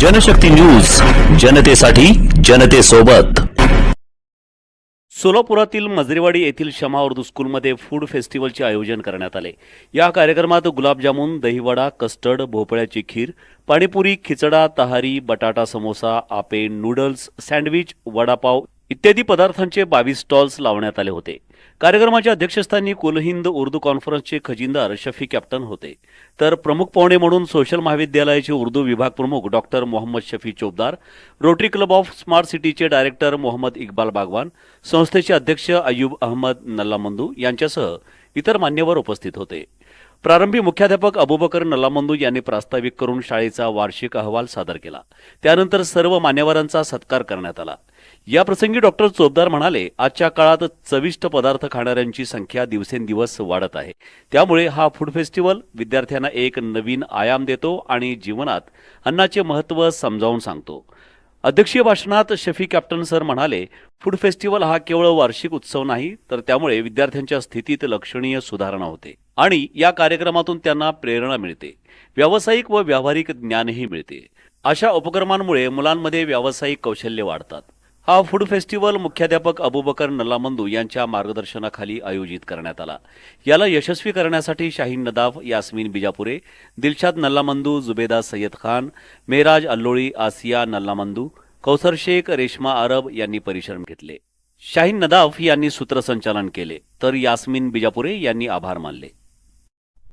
Janshakti news जनतेसाठी जनतेसोबत. सोलापुरातील मजरेवाडी येथील शमा उर्दू स्कूलमध्ये फूड फेस्टिवलचे आयोजन करण्यात आले. या कार्यक्रमात गुलाबजामुन दहीवडा कस्टर्ड भोपळ्याची खीर पाणीपुरी खिचडा तहारी बटाटा समोसा आपे नूडल्स सँडविच वडापाव इत्यादी पदार्थांचे बावीस स्टॉल्स लावण्यात आले होते. कार्यक्रमाच्या अध्यक्षस्थानी कुलहिंद उर्दू कॉन्फरन्सचे खजिनदार शफी कॅप्टन होते. तर प्रमुख पाहुणे म्हणून सोशल महाविद्यालयाचे उर्दू विभाग प्रमुख doctor Mohammed Shafi Chopdar Rotary club of smart सिटीचे director Mohammed Iqbal Bagwan संस्थेचे अध्यक्ष अय्यूब अहमद नल्लामंदू यांच्यासह इतर मान्यवर उपस्थित होते. प्रारंभी मुख्याध्यापक अबुबकर नल्लामंदू यांनी प्रास्ताविक करून शाळेचा वार्षिक अहवाल सादर केला. त्यानंतर सर्व मान्यवरांचा सत्कार करण्यात आला. याप्रसंगी डॉक्टर चोपदार म्हणाले आजच्या काळात चविष्ट पदार्थ खाणाऱ्यांची संख्या दिवसेंदिवस वाढत आहे. त्यामुळे हा फूड फेस्टिवल विद्यार्थ्यांना एक नवीन आयाम देतो आणि जीवनात अन्नाचे महत्त्व समजावून सांगतो. अध्यक्षीय भाषणात शफी कॅप्टन सर म्हणाले फूड फेस्टिवल हा केवळ वार्षिक उत्सव नाही तर त्यामुळे विद्यार्थ्यांच्या स्थितीत लक्षणीय सुधारणा होते आणि या कार्यक्रमातून त्यांना प्रेरणा मिळते. व्यावसायिक व व्यावहारिक ज्ञानही मिळते. अशा उपक्रमांमुळे मुलांमध्ये व्यावसायिक कौशल्य वाढतात. हा फूड फेस्टिवल मुख्याध्यापक अबुबकर नल्लामंदू यांच्या मार्गदर्शनाखाली आयोजित करण्यात आला. याला यशस्वी करण्यासाठी शाहीन नदाफ यास्मीन बिजापुरे दिलशाद नल्लामंदू जुबेदा सय्यद खान मेहराज अल्लोळी आसिया नल्लामंदू कौसर शेख रेश्मा अरब यांनी परिश्रम घेतले. शाहीन नदाफ यांनी सूत्रसंचालन केले तर यास्मीन बिजापुरे यांनी आभार मानले.